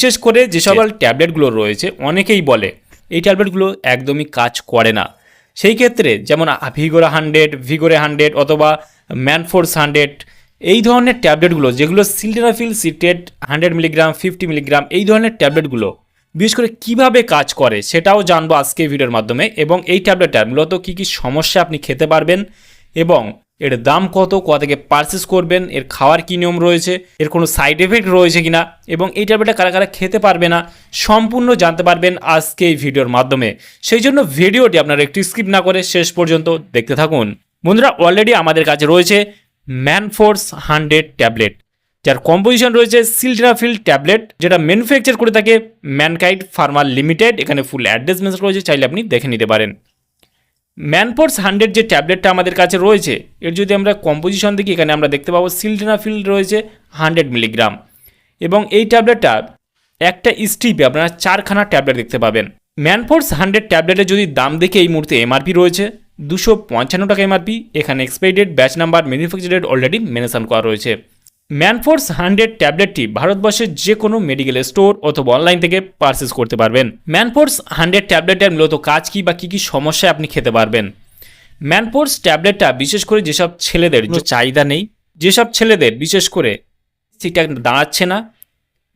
বিশেষ করে যে সকল ট্যাবলেটগুলো রয়েছে অনেকেই বলে এই ট্যাবলেটগুলো একদমই কাজ করে না। সেই ক্ষেত্রে যেমন ভিগোরা হান্ড্রেড ভিগোরে হান্ড্রেড অথবা ম্যানফোর্স হান্ড্রেড এই ধরনের ট্যাবলেটগুলো যেগুলো sildenafil citrate hundred milligram fifty milligram এই ধরনের ট্যাবলেটগুলো বিশেষ করে কীভাবে কাজ করে সেটাও জানব আজকে ভিডিওর মাধ্যমে এবং এই ট্যাবলেটটার মূলত কী কী সমস্যা আপনি খেতে পারবেন এবং এর দাম কত, কোথা থেকে পারচেস করবেন, এর খাওয়ার কী নিয়ম রয়েছে, এর কোনো সাইড এফেক্ট রয়েছে কিনা, এবং এই ট্যাবলেটটা কারা কারা খেতে পারবে না, সম্পূর্ণ জানতে পারবেন আজকে এই ভিডিওর মাধ্যমে। সেই জন্য ভিডিওটি আপনারা একটু স্কিপ না করে শেষ পর্যন্ত দেখতে থাকুন। বন্ধুরা অলরেডি আমাদের কাছে রয়েছে ম্যানফোর্স হান্ড্রেড ট্যাবলেট যার কম্পোজিশন রয়েছে সিলডেনাফিল ট্যাবলেট যেটা ম্যানুফ্যাকচার করে থাকে ম্যানকাইড ফার্মার লিমিটেড এখানে ফুল অ্যাড্রেস মেসেজ রয়েছে, চাইলে আপনি দেখে নিতে পারেন। ম্যানফোর্স হান্ড্রেড যে ট্যাবলেটটা আমাদের কাছে রয়েছে, এর যদি আমরা কম্পোজিশন দেখি, এখানে আমরা দেখতে পাবো সিলডেনাফিল রয়েছে হান্ড্রেড মিলিগ্রাম এবং এই ট্যাবলেটটা একটা স্ট্রিপে আপনারা চারখানা ট্যাবলেট দেখতে পাবেন। ম্যানফোর্স হান্ড্রেড ট্যাবলেটের যদি দাম দেখে এই মুহূর্তে এমআরপি রয়েছে, দুশো পঞ্চান্ন টাকা এমআরপি এখানে expiry date batch number manufacture date already mention করা রয়েছে। ম্যানফোর্স হান্ড্রেড ট্যাবলেটটি ভারতবর্ষের যে কোনো মেডিকেল স্টোর অথবা অনলাইন থেকে পারচেস করতে পারবেন। ম্যানফোর্স হান্ড্রেড ট্যাবলেটের মূলত কাজ কী বা কী কী সমস্যায় আপনি খেতে পারবেন? ম্যানফোর্স ট্যাবলেটটা বিশেষ করে যেসব ছেলেদের চাহিদা নেই, যেসব ছেলেদের বিশেষ করে ঠিকঠাক দাঁড়াচ্ছে না,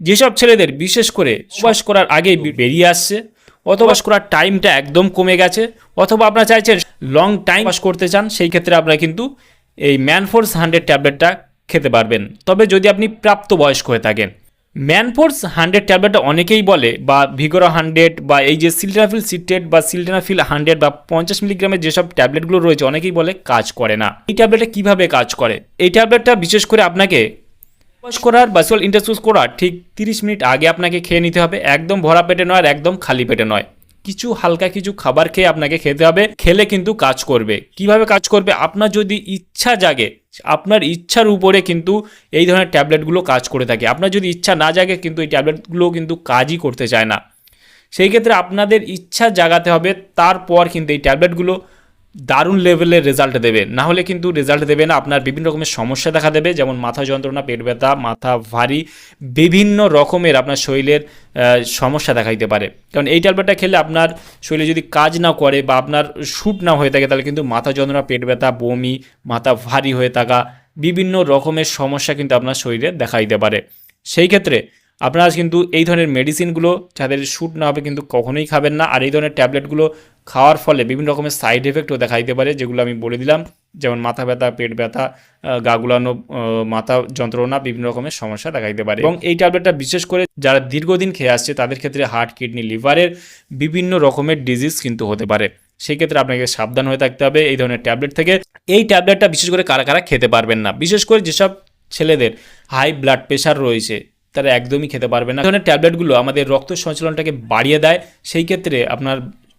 যেসব ছেলেদের বিশেষ করে বয়স করার আগেই বে- বেরিয়ে আসছে, অথবা করার টাইমটা একদম কমে গেছে, অথবা আপনারা চাইছেন লং টাইম বাস করতে চান, সেই ক্ষেত্রে আপনারা কিন্তু এই ম্যানফোর্স হান্ড্রেড ট্যাবলেটটা খেতে পারবেন। তবে যদি আপনি প্রাপ্তবয়স্ক হয়ে থাকেন। ম্যানফোর্স হান্ড্রেড ট্যাবলেটটা অনেকেই বলে, বা ভিগোরা হান্ড্রেড, বা এই যে সিলডেনাফিল সিটেড বা সিলডেনাফিল হান্ড্রেড, বা পঞ্চাশ মিলিগ্রামের যেসব ট্যাবলেটগুলো রয়েছে, অনেকেই বলে কাজ করে না। এই ট্যাবলেটটা কীভাবে কাজ করে? এই ট্যাবলেটটা বিশেষ করে আপনাকে বয়স করার বাসুয়াল ইন্টারসুস করার ঠিক তিরিশ মিনিট আগে আপনাকে খেয়ে নিতে হবে। একদম ভরা পেটে নয় আর একদম খালি পেটে নয়। কিছু হালকা কিছু খাবার খেয়ে আপনাকে খেতে হবে, খেলে কিন্তু কাজ করবে। কীভাবে কাজ করবে? আপনার যদি ইচ্ছা জাগে, আপনার ইচ্ছার উপরে কিন্তু এই ধরনের ট্যাবলেটগুলো কাজ করে থাকে। আপনার যদি ইচ্ছা না জাগে কিন্তু এই ট্যাবলেটগুলো কিন্তু কাজই করতে চায় না। সেই ক্ষেত্রে আপনাদের ইচ্ছা জাগাতে হবে, তারপর কিন্তু এই ট্যাবলেটগুলো দারুণ লেভেলের রেজাল্ট দেবে। না হলে কিন্তু রেজাল্ট দেবে না, আপনার বিভিন্ন রকমের সমস্যা দেখা দেবে, যেমন মাথা যন্ত্রণা, পেট ব্যথা, মাথা ভারী, বিভিন্ন রকমের আপনার শরীরের সমস্যা দেখা দিতে পারে। কারণ এই ট্যাবলেটটা খেলে আপনার শরীরে যদি কাজ না করে বা আপনার শ্যুট না হয়ে থাকে, তাহলে কিন্তু মাথা যন্ত্রণা, পেট ব্যথা, বমি, মাথা ভারী হয়ে থাকা, বিভিন্ন রকমের সমস্যা কিন্তু আপনার শরীরে দেখা দিতে পারে। সেই ক্ষেত্রে আপনারা কিন্তু এই ধরনের মেডিসিনগুলো যাদের শ্যুট না হবে কিন্তু কখনোই খাবেন না। আর এই ধরনের ট্যাবলেটগুলো খাওয়ার ফলে বিভিন্ন রকমের সাইড এফেক্টও দেখা দিতে পারে, যেগুলো আমি বলে দিলাম। যেমন মাথা ব্যথা, পেট ব্যথা গা গুলানো মাথা যন্ত্রণা, বিভিন্ন রকমের সমস্যা দেখা দিতে পারে। এবং এই ট্যাবলেটটা বিশেষ করে যারা দীর্ঘদিন খেয়ে আসছে, তাদের ক্ষেত্রে হার্ট কিডনি লিভারের বিভিন্ন রকমের ডিজিজ কিন্তু হতে পারে। সেই ক্ষেত্রে আপনাকে সাবধান হয়ে থাকতে হবে এই ধরনের ট্যাবলেট থেকে। এই ট্যাবলেটটা বিশেষ করে কারা কারা খেতে পারবেন না? বিশেষ করে যেসব ছেলেদের হাই ব্লাড প্রেশার রয়েছে তারা একদমই খেতে পারবে না। ধরনের ট্যাবলেটগুলো আমাদের রক্ত সঞ্চালনটাকে বাড়িয়ে দেয়, সেই ক্ষেত্রে আপনার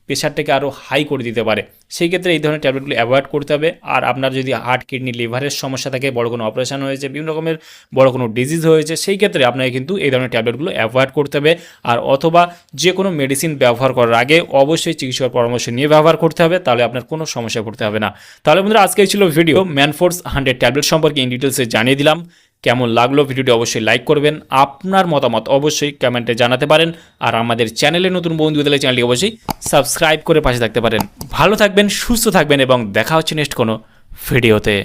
প্রেশারটাকে আরও হাই করে দিতে পারে। সেই ক্ষেত্রে এই ধরনের ট্যাবলেটগুলো অ্যাভয়েড করতে হবে। আর আপনার যদি হার্ট কিডনি লিভারের সমস্যা থাকে, বড় কোনো অপারেশন হয়েছে, বিভিন্ন রকমের বড় কোনো ডিজিজ হয়েছে, সেই ক্ষেত্রে আপনাকে কিন্তু এই ধরনের ট্যাবলেটগুলো অ্যাভয়েড করতে হবে। আর অথবা যে কোনো মেডিসিন ব্যবহার করার আগে অবশ্যই চিকিৎসকের পরামর্শ নিয়ে ব্যবহার করতে হবে, তাহলে আপনার কোনো সমস্যায় পড়তে হবে না। তাহলে বন্ধুরা আজকে ছিল ভিডিও ম্যানফোর্স হান্ড্রেড ট্যাবলেট সম্পর্কে ইন ডিটেলসে জানিয়ে দিলাম। কেমন লাগল ভিডিওটি অবশ্যই লাইক করবেন, আপনার মতামত অবশ্যই কমেন্টে জানাতে পারেন, আর আমাদের চ্যানেলে নতুন বন্ধু হলে চ্যানেলটি অবশ্যই সাবস্ক্রাইব করে পাশে থাকতে পারেন। ভালো থাকবেন, সুস্থ থাকবেন, এবং দেখা হচ্ছে নেক্সট কোনো ভিডিওতে।